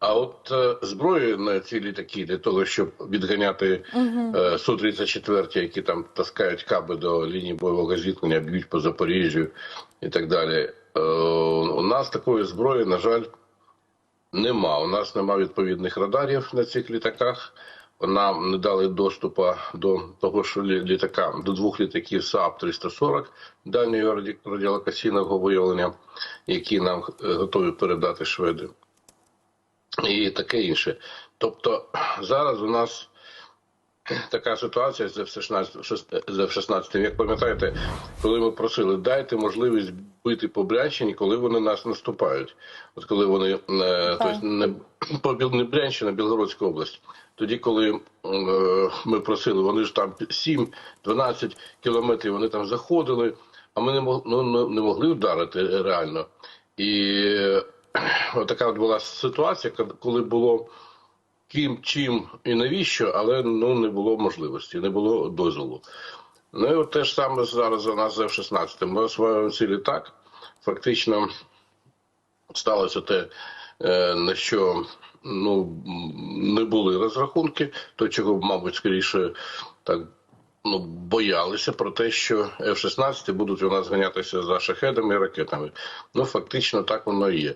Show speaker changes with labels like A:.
A: А от е, зброї на ці літаки для того, щоб відганяти е, Су-34, які там таскають каби до лінії бойового зіткнення, б'ють по Запоріжжю і так далі. Е, у нас такої зброї, на жаль, нема. У нас нема відповідних радарів на цих літаках. Нам не дали доступу до того, що літака до двох літаків САП 340 дальнього раді- радіолокаційного виявлення, які нам е, готові передати шведи і таке інше. Тобто зараз у нас така ситуація з F-16, з F-16. Як пам'ятаєте, коли ми просили, дайте можливість бити по Брянщині, коли вони нас наступають. От коли вони тобто не не Брянщина, Білгородська область. Тоді, коли е, ми просили, вони ж там 7-12 кілометрів вони там заходили, а ми не мог, ну, не- могли вдарити реально. І е, така от була ситуація, коли було ким, чим і навіщо, але ну не було можливості, не було дозволу. Ну і от те ж саме зараз у нас з F-16. Ми освоюємо цей літак. Фактично сталося те, на що ну, не були розрахунки, то чого, мабуть, скоріше так ну, боялися про те, що F-16 будуть у нас ганятися за шахедами і ракетами. Ну, фактично, так воно і є.